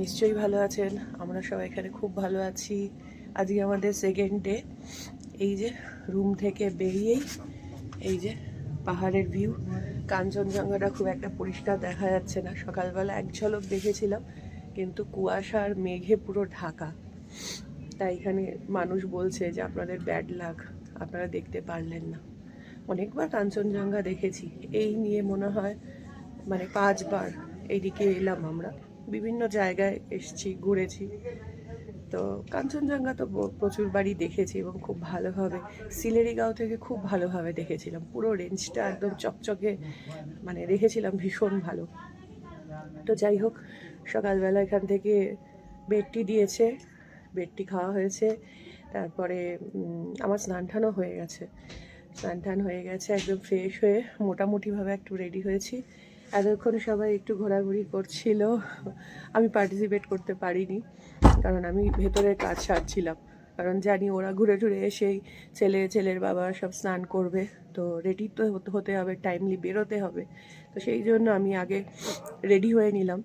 নিশ্চয়ই ভালো আছেন। আমরা সবাই এখানে খুব ভালো আছি। আজকে আমাদের সেকেন্ড ডে এই যে রুম থেকে বেরিয়েই এই যে পাহাড়ের ভিউ কাঞ্চনজঙ্ঘাটা খুব একটা পরিষ্কার দেখা যাচ্ছে না। সকালবেলা এক ঝলক দেখেছিলাম, কিন্তু কুয়াশা আর মেঘে পুরো ঢাকা। তাই এখানে মানুষ বলছে যে আপনাদের ব্যাড লাক আপনারা দেখতে পারলেন না। অনেকবার কাঞ্চনজঙ্ঘা দেখেছি। এই নিয়ে মনে হয় মানে পাঁচবার এইদিকে এলাম আমরা। বিভিন্ন জায়গায় এসছি, ঘুরেছি। তো কাঞ্চনজঙ্ঘা তো প্রচুর বাড়ি দেখেছি এবং খুব ভালোভাবে, সিলেরিগাঁও থেকে খুব ভালোভাবে দেখেছিলাম। পুরো রেঞ্জটা একদম চকচকে মানে দেখেছিলাম ভীষণ ভালো। তো যাই হোক, সকালবেলা এখান থেকে বেডটি দিয়েছে, বেডটি খাওয়া হয়েছে। তারপরে আমার স্নান টানও হয়ে গেছে। স্নান টান হয়ে গেছে, একদম ফ্রেশ হয়ে, মোটামুটিভাবে একটু রেডি হয়েছি। এতক্ষণ সবাই একটু ঘোরাঘুরি করছিল। আমি পার্টিসিপেট করতে পারিনি, কারণ আমি ভেতরের কাজ সারছিলাম। কারণ জানি ওরা ঘুরে ঘুরে এসেই ছেলে, ছেলের বাবা সব স্নান করবে, তো রেডি তো হতে- হবে টাইমলি বেরোতে হবে। তো সেই জন্য আমি আগে রেডি হয়ে নিলাম।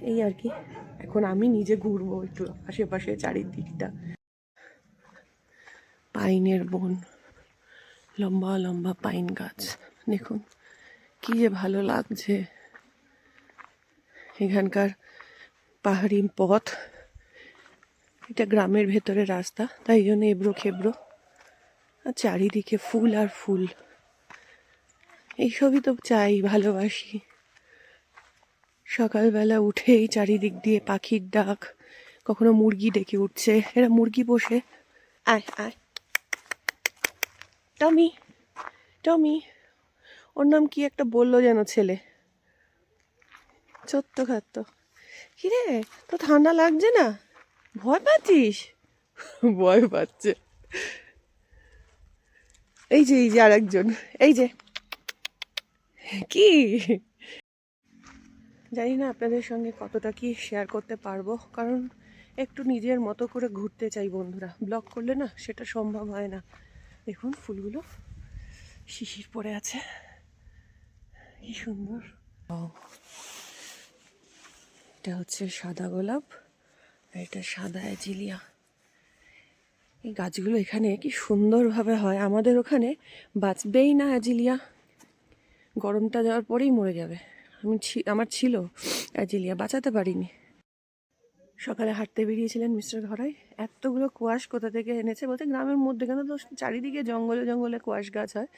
এই আর কি, এখন আমি নিজে ঘুরবো একটু আশেপাশে চারিদিকটা। পাইনের বন, লম্বা লম্বা পাইন গাছ, দেখুন। কি যে ভালো লাগছে। এখানকার পাহাড়ি পথ। এটা গ্রামের ভেতরে রাস্তা, তাই জন্য এবড়ো খেবড়ো। আর চারিদিকে ফুল আর ফুল। এইসবই তো চাই, ভালোবাসি। সকালবেলা উঠেই চারিদিক দিয়ে পাখির ডাক, কখনো মুরগি ডেকে উঠছে। এরা মুরগি পোষে। আয় আয়। টমি টমি। ওর নাম কি একটা বলল যেন ছেলে? ছোট্ট খাট্ট কিরে তো ঠান্ডা লাগছে না? ভয় পাচ্ছিস? ভয় পাচ্ছে। এই যে এই যে আর একজন এই যে। কি? জানি না আপনাদের সঙ্গে কতটা কি শেয়ার করতে পারব কারণ একটু নিজের মতো করে ঘুরতে চাই বন্ধুরা। ব্লগ করলে না সেটা সম্ভব হয় না। দেখুন ফুলগুলো শিশির পড়ে আছে। কি সুন্দর। এটা হচ্ছে সাদা গোলাপ আর এটা সাদা অ্যাজিলিয়া। এই গাছগুলো এখানে কি সুন্দরভাবে হয়। আমাদের ওখানে বাঁচবেই না অ্যাজিলিয়া। গরমটা যাওয়ার পরেই মরে যাবে। আমি আমার ছিল অ্যাজিলিয়া, বাঁচাতে পারিনি। সকালে হাঁটতে বেরিয়েছিলেন মিস্টার ঘরাই। এতগুলো কুয়াশ কোথা থেকে এনেছে বলতে গ্রামের মধ্যে কেন তো চারিদিকে জঙ্গলে জঙ্গলে কুয়াশ গাছ হয়।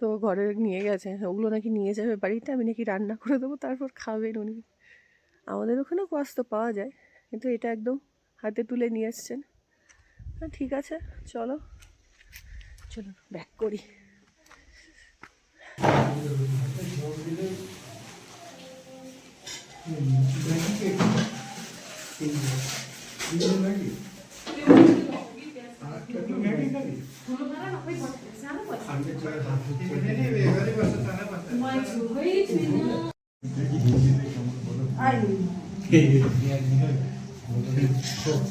তো ঘরে নিয়ে গেছে। ওগুলো নাকি নিয়ে যাবে বাড়িতে, আমি নাকি রান্না করে দেবো, তারপর খাবেন উনি। আমাদের ওখানেও তো পাওয়া যায়, কিন্তু এটা একদম হাতে তুলে নিয়ে এসছেন। হ্যাঁ ঠিক আছে, চলো। চলো, ব্যাক করি।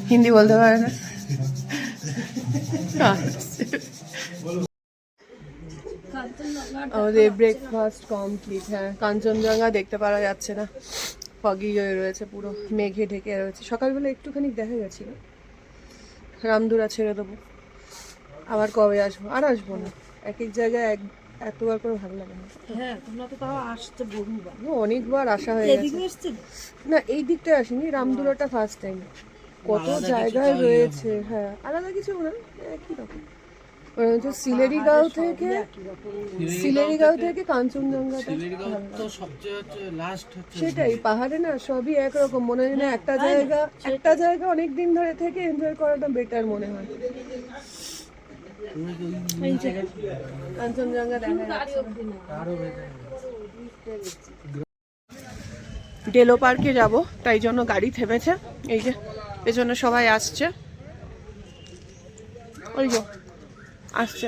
হিন্দি বলতে পারে না। আমাদের ব্রেকফাস্ট কমপ্লিট হ্যাঁ। কাঞ্চনজঙ্ঘা দেখতে পারা যাচ্ছে না। ফগি হয়ে রয়েছে পুরো, মেঘে ঢেকে রয়েছে। সকালবেলা একটুখানি দেখা গেছিল। রামধুরা ছেড়ে দেবো। আবার কবে আসব? আর আসব না। এক এক জায়গায় এক এতবার করে ভালো লাগে না। হ্যাঁ তোমরা তো তাও আসতে বহুবার। অনেকবার আসা হয়ে গেছে। না এই দিকটা আসিনি রামদুরাটা ফার্স্ট টাইম কত জায়গায় রয়েছে হ্যাঁ আলাদা কিছু না একই রকম। হচ্ছে সিলেরিগাঁও থেকে সিলেরিগাঁও থেকে কাঞ্চনজঙ্ঘাটা সেটাই পাহাড়ে না সবই একরকম মনে হয় না একটা জায়গা একটা জায়গা অনেক দিন ধরে থেকে এনজয় করাটা বেটার মনে হয়। ডেলো পার্কে যাব, তাই জন্য গাড়ি থেমেছে। এই যে পেছনে সবাই আসছে। ওই যে, আসছে।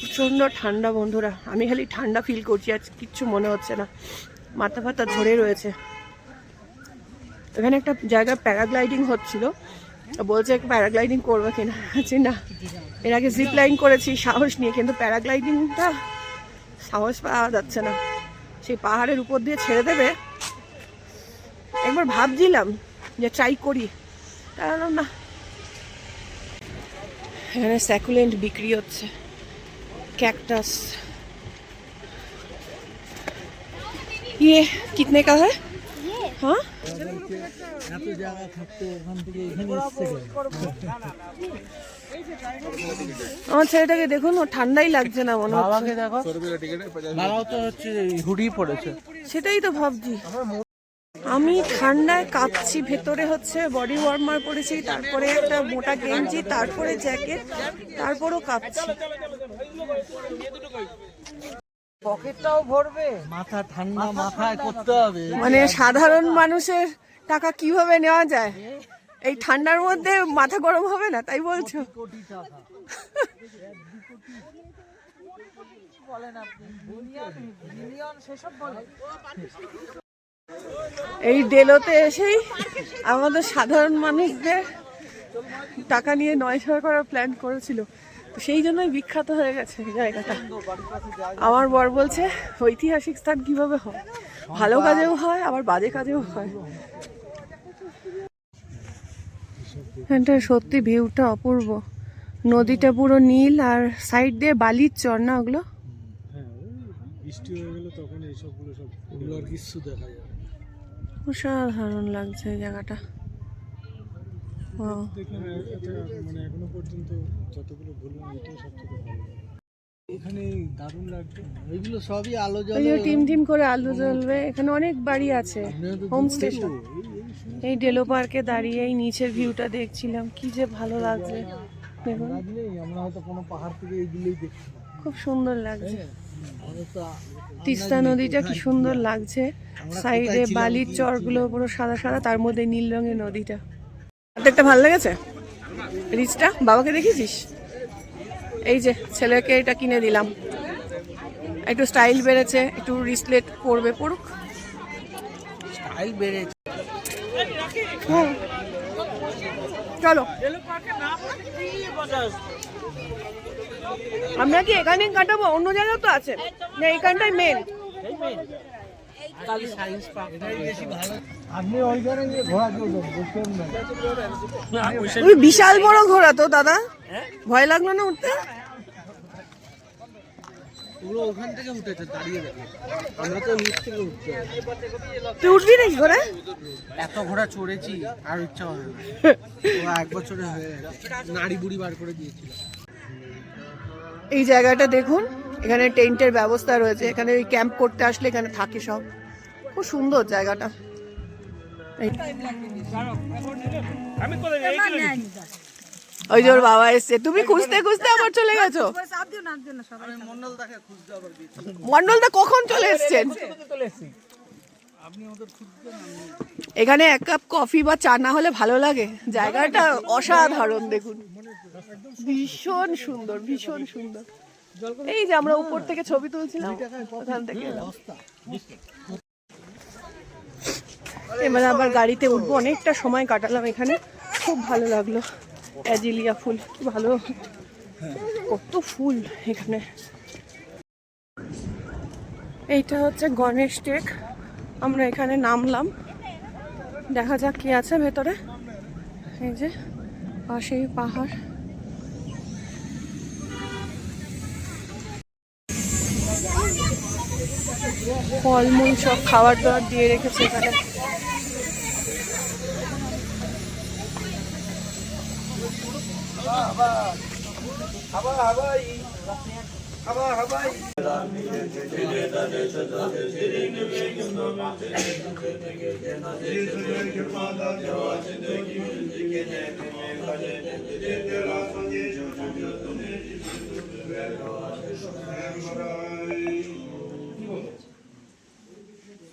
প্রচণ্ড ঠান্ডা, বন্ধুরা। আমি খালি ঠান্ডা ফিল করছি, আজ কিচ্ছু মনে হচ্ছে না। মাথা ফাতা ধরে রয়েছে। এখানে একটা জায়গায় প্যারাগ্লাইডিং হচ্ছিল। বলছে প্যারাগ্লাইডিং করব কিনা আছি না। এর আগে জিপ লাইন করেছি, সাহস নিয়ে, কিন্তু প্যারাগ্লাইডিংটা সাহস পাওয়া যাচ্ছে না। সেই পাহাড়ের উপর দিয়ে ছেড়ে দেবে। একবার ভাবছিলাম যে ট্রাই করি। কারণ না। এখানে স্যাকুলেন্ট বিক্রি হচ্ছে। ক্যাকটাস ইয়ে কিতনে কা হয় हाँ এত জায়গা থাকতে ওখান থেকে এখানে আমার ছেলেটাকে দেখুন ও ঠান্ডাই লাগছে না মনে হচ্ছে। দেখো। বাবাও তো হচ্ছে হুডি পড়েছে। সেটাই তো ভাবছি। আমি ঠান্ডায় কাঁপছি ভেতরে হচ্ছে বডি ওয়ার্মার পরেছি তারপরে একটা মোটা গেঞ্জি তারপরে জ্যাকেট তারপরও কাঁপছি। পকেটটাও ভরবে। মাথা ঠান্ডা মাথায় করতে হবে। মানে সাধারণ মানুষের টাকা কীভাবে নেওয়া যায়? এই ঠান্ডার মধ্যে মাথা গরম হবে না তাই বলছো? এই ডেলোতে এসেই আমাদের সাধারণ মানুষদের টাকা নিয়ে নয়শো করার প্ল্যান করেছিল। তো সেই জন্যই বিখ্যাত হয়ে গেছে জায়গাটা। আমার বর বলছে ঐতিহাসিক স্থান কীভাবে হয়? ভালো কাজেও হয় আবার বাজে কাজেও হয়। এখানটা সত্যি ভিউটা অপূর্ব। নদীটা পুরো নীল আর সাইড দিয়ে বালির চর না ওগুলো? হ্যাঁ বৃষ্টি হয়ে গেলে তখন এইসবগুলো সব আর কিছু দেখা যাবে অসাধারণ লাগছে এই জায়গাটা। মানে এখনও পর্যন্ত যতগুলো এটাই সবথেকে ভালো। এখানে দারুণ এগুলো সবই আলো টিম টিম করে আলো জ্বলবে। এখানে অনেক বাড়ি আছে। Home station. এই ডেলো পার্কে দাঁড়িয়ে এই নিচের ভিউটা দেখছিলাম। কি যে ভালো লাগছে। দেখুন। আমরা হয়তো কোনো পাহাড় থেকে এইগুলোই দেখছি খুব সুন্দর লাগছে। তিস্তা নদীটা কি সুন্দর লাগছে। সাইডে বালির চরগুলো পুরো সাদা সাদা তার মধ্যে নীল রঙের নদীটা। দেখতে ভালো লেগেছে? রিচটা? বাবাকে দেখেছিস এই যে ছেলেকে এটা কিনে দিলাম। একটু স্টাইল বেড়েছে একটু রিসলেট পরবে পড়ুক। স্টাইল বেড়েছে। চলো। আমরা কি এখানে কাটাবো? অন্য জায়গাও তো আছে। না এইখানটাই মেন বিশাল বড় ঘোড়া তো দাদা। ভয় লাগল না উঠতে? ওগুলো ওখান থেকে উঠেছে দাঁড়িয়ে আমরা তো নিচ থেকে উঠতে তুই উঠবি নাকি ঘোড়া এত ঘোড়া চড়েছি আর ইচ্ছা হয় না। ও এক বছরে হয়ে নাড়ি বুড়ি বার করে দিয়েছিল। এই জায়গাটা দেখুন। এখানে টেন্টের ব্যবস্থা রয়েছে, এখানে ওই ক্যাম্প করতে আসলে এখানে থাকে সব। খুব সুন্দর জায়গাটা। ওই ওর বাবা এসছে। তুমি খুঁজতে খুঁজতে আবার চলে গেছো? মন্ডলদা কখন চলে এসছেন? এখানে এক কাপ কফি বা চা না হলে ভালো লাগে। জায়গাটা অসাধারণ, দেখুন। ভীষণ সুন্দর ভীষণ সুন্দর। এই যে আমরা উপর থেকে ছবি তুলছিলাম ওখান থেকে এবার আবার গাড়িতে উঠবো অনেকটা সময় কাটালাম এখানে। খুব ভালো লাগল। অ্যাজিলিয়া ফুল কি ভালো। কত ফুল এখানে। এইটা হচ্ছে গণেশ টেক। আমরা এখানে নামলাম। দেখা যাক কি আছে ভেতরে। এই যে পাশেই পাহাড়। ফলমূল সব খাবার দাবার দিয়ে রেখেছে এখানে।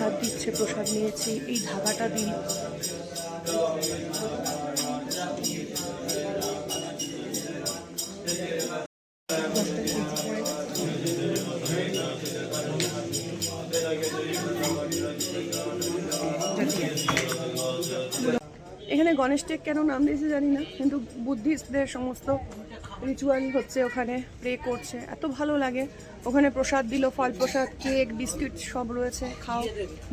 প্রসাদ দিচ্ছে, প্রসাদ নিয়েছি, এই ধাবাটা দিল এখানে গণেশ টেক কেন নাম দিয়েছে জানি না, কিন্তু বুদ্ধিস্টদের সমস্ত রিচুয়াল হচ্ছে ওখানে প্রে করছে। এত ভালো লাগে। ওখানে প্রসাদ দিল, ফল প্রসাদ, কেক, বিস্কিট সব রয়েছে। খাও।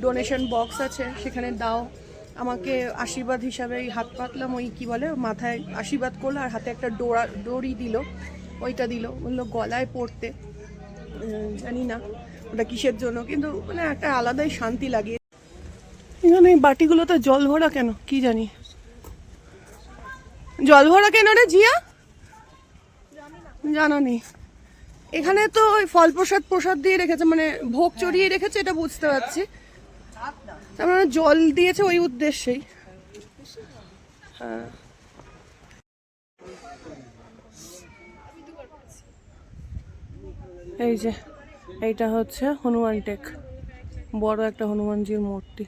ডোনেশন বক্স আছে, সেখানে দাও। আমাকে আশীর্বাদ হিসাবে এই হাত পাতলাম, ওই কী বলে, মাথায় আশীর্বাদ করল আর হাতে একটা ডোরা ডোরি দিল। ওইটা দিল। বলল গলায় পড়তে। জানি না ওটা কিসের জন্য, কিন্তু মানে একটা আলাদাই শান্তি লাগে। এখানে বাটিগুলোতে জল ভরা কেন? কি জানি। জল ভরা কেন রে জিয়া? জানা নেই এখানে তো ওই ফল প্রসাদ প্রসাদ দিয়ে রেখেছে মানে ভোগ চড়িয়ে রেখেছে এটা বুঝতে পারছি। তার মানে জল দিয়েছে ওই উদ্দেশ্যেই। হ্যাঁ। এই যে এইটা হচ্ছে হনুমান টেক। বড় একটা হনুমানজির মূর্তি।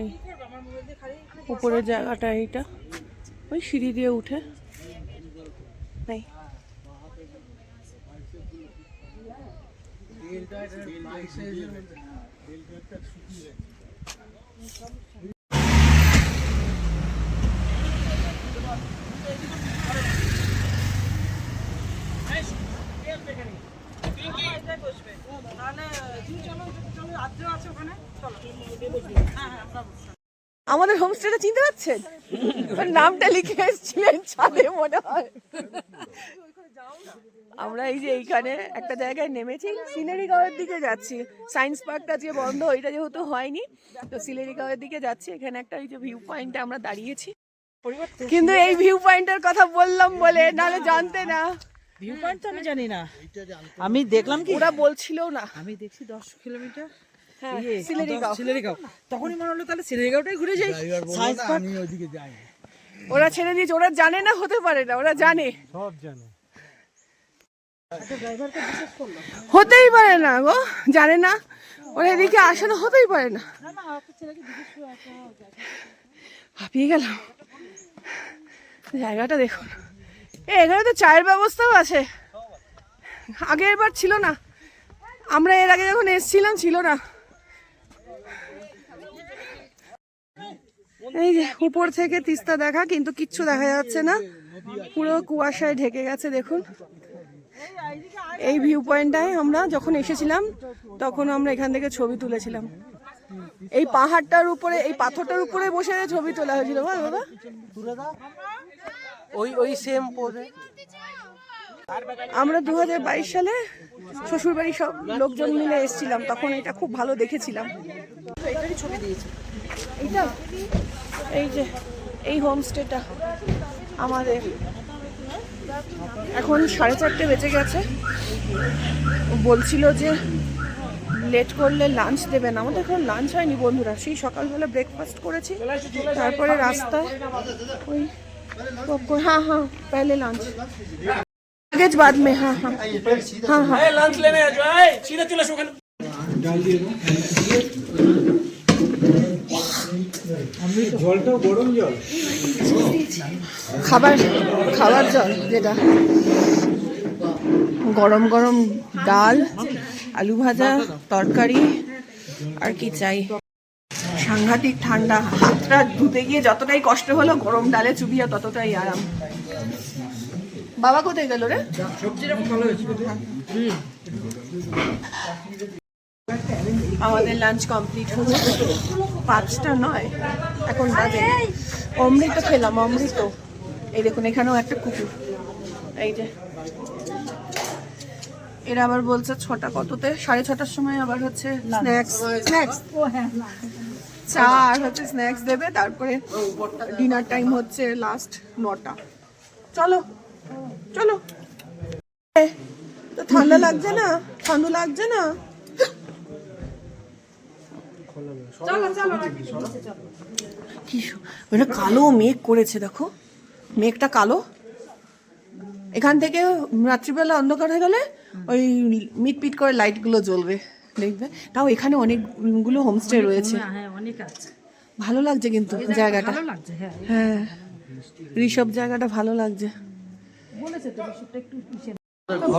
এই উপরের জায়গাটা এইটা। ওই সিঁড়ি দিয়ে উঠে। এই। আমাদের হোমস্টেটা চিনতে পারছেন নামটা লিখে এসেছিলেন ছাদে মনে হয়। আমরা এই যে এইখানে একটা জায়গায় নেমেছি সিলেরি গাঁওয়ের দিকে যাচ্ছি। সায়েন্স পার্কটা যে বন্ধ ওইটা যেহেতু হয়নি তো সিলেরি গাঁওয়ের দিকে যাচ্ছি। এখানে একটা ওই যে ভিউ পয়েন্টে আমরা দাঁড়িয়েছি। কিন্তু এই ভিউ পয়েন্টের কথা বললাম বলে নাহলে জানতে না। ভিউ পয়েন্ট তো আমি জানি না। আমি দেখলাম কি? ওরা বলছিল না। আমি দেখছি দশ কিলোমিটার। হ্যাঁ সিলেরিগাঁও তখনই মনে হলো তাহলে সিলেরিগাঁওটাই ঘুরে যাই। সায়েন্স পার্ক আমি ওইদিকে যাই। ওরা ছেড়ে দিয়েছে ওরা জানে না হতে পারে না ওরা জানে। সব জানে। হতেই পারে না গো, জানে না। ওরা এদিকে আসে না হতেই পারে না। হাঁপিয়ে গেলাম। জায়গাটা দেখুন। এখানে তো চায়ের ব্যবস্থাও আছে। আগের বার ছিল না। আমরা এর আগে যখন এসছিলাম, ছিল না। এই যে, উপর থেকে তিস্তা দেখা, কিন্তু কিচ্ছু দেখা যাচ্ছে না। পুরো কুয়াশায় ঢেকে গেছে, দেখুন। এই ভিউ পয়েন্টটায় আমরা যখন এসেছিলাম তখন আমরা এখান থেকে ছবি তুলেছিলাম। এই পাহাড়টার উপরে এই পাথরটার উপরে বসে ছবি তোলা হয়েছিল বল বাবা। ওই ওই সেম পোজে আমরা দু হাজার বাইশ সালে শ্বশুরবাড়ির সব লোকজন মিলে এসেছিলাম তখন এটা খুব ভালো দেখেছিলাম। এটারই ছবি দিয়েছি। এইটা? এই যে এই হোমস্টেটা আমাদের। এখন সাড়ে চারটে বেজে গেছে ও বলছিল যে লেট করলে লাঞ্চ দেবেন আমাদের এখন লাঞ্চ হয়নি বন্ধুরা সেই সকালবেলা ব্রেকফাস্ট করেছি তারপরে রাস্তায় ওই popcorn- हाँ हाँ पहले लंच लगेज बाद में हाँ हाँ हाँ हाँ ডাল দিয়ে দাও আমি জলটাও গরম জল? খাবার খাবার জল যেটা। গরম গরম ডাল আলু ভাজা তরকারি আর কি চাই। সাংঘাতিক ঠান্ডা। হাতটা ধুতে গিয়ে যতটাই কষ্ট হলো গরম ডালে চুবিয়ে ততটাই আরাম। বাবা কোথায় গেল রে? আমাদের লাঞ্চ কমপ্লিট হলো পাঁচটা নয় এখন বাজে। অমৃত খেলাম অমৃত। এই দেখুন এখানেও একটা কুকুর। এই যে। এরা আবার বলছে ছটা কততে? সাড়ে ছটার সময় আবার হচ্ছে স্ন্যাক্স স্ন্যাক্স চা আর হচ্ছে স্ন্যাক্স দেবে তারপরে ডিনার টাইম হচ্ছে লাস্ট নটা। চলো চলো। তো ঠান্ডা লাগছে না? ঠান্ডা লাগছে না? কি ওটা কালো মেঘ করেছে দেখো। মেঘটা কালো। এখান থেকে রাত্রিবেলা অন্ধকার হয়ে গেলে ওই মিটপিট করে লাইটগুলো জ্বলবে দেখবে। তাও এখানে অনেকগুলো হোমস্টে রয়েছে। হ্যাঁ অনেক আছে। ভালো লাগছে কিন্তু জায়গাটা হ্যাঁ। হ্যাঁ। ঋষভ জায়গাটা ভালো লাগছে। বলেছে তো বিষয়টা একটু পিছিয়ে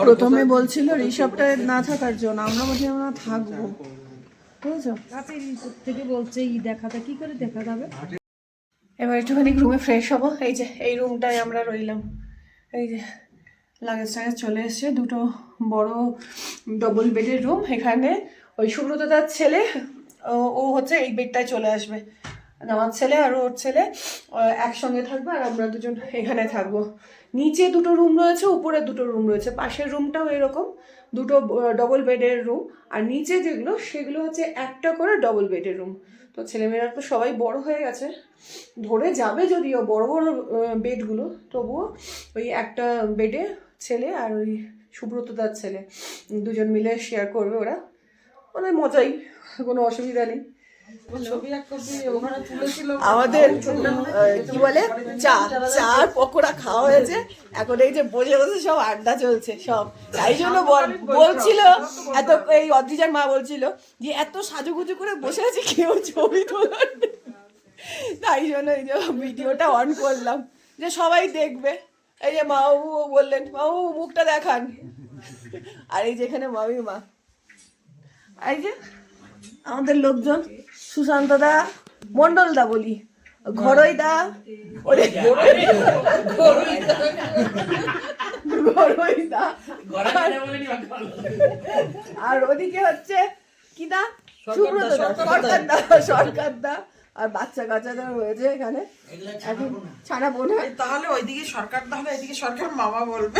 প্রথমে বলছিল ঋষভটা না থাকার জন্য আমরা বলছি আমরা থাকব। বুঝেছ? কাছে থেকে বলছে ই দেখাতে কি করে দেখা যাবে এবার একটুখানি রুমে ফ্রেশ হব। এই যে এই রুমটায় আমরা রইলাম। এই যে লাগেজ টাগেজ চলে এসছে। দুটো বড় ডবল বেডের রুম এখানে ওই সুব্রত দার ছেলে ও- ও হচ্ছে এই বেডটায় চলে আসবে। আমার ছেলে আর ওর ছেলে একসঙ্গে থাকবে আর আমরা দুজন এখানে থাকব। নিচে দুটো রুম রয়েছে, উপরে দুটো রুম রয়েছে। পাশের রুমটাও এরকম, দুটো ডবল বেডের রুম আর নিচে যেগুলো, সেগুলো হচ্ছে একটা করে ডবল বেডের রুম তো ছেলেমেয়েরা তো সবাই বড় হয়ে গেছে। ধরে যাবে যদিও বড় বড় বেডগুলো তবুও ওই একটা বেডে ছেলে আর ওই সুব্রতদার ছেলে। দুজন মিলে শেয়ার করবে ওরা। মানে মজাই, কোনো অসুবিধা নেই। আমাদের কি বলে? চা চা পকোড়া খাওয়া হয়েছে। এখন এই যে বসে বসে সব আড্ডা চলছে সব। তাই জন্য বলছিল এত এই অদ্রিজার মা বলছিল যে এত সাজুগুজু করে বসে আছে কেউ ছবি তোলার তাই জন্য এই যে ভিডিওটা অন করলাম। যে সবাই দেখবে। এই যে মাবাবু বললেন মাবাবু মুখটা দেখান। আর এই যেখানে মামি মা এই যে আমাদের লোকজন। সুশান্ত দা মন্ডল দা বলি ঘরই দা ওরে ঘরই দা আর ওদিকে হচ্ছে কি দা সুব্রত দা সরকার দা সরকার দা আর বাচ্চা কাচ্চারা রয়েছে এখানে এখন ছানা বোনা। তাহলে ওইদিকে সরকার তাহলে এদিকে সরকার মামা বলবে।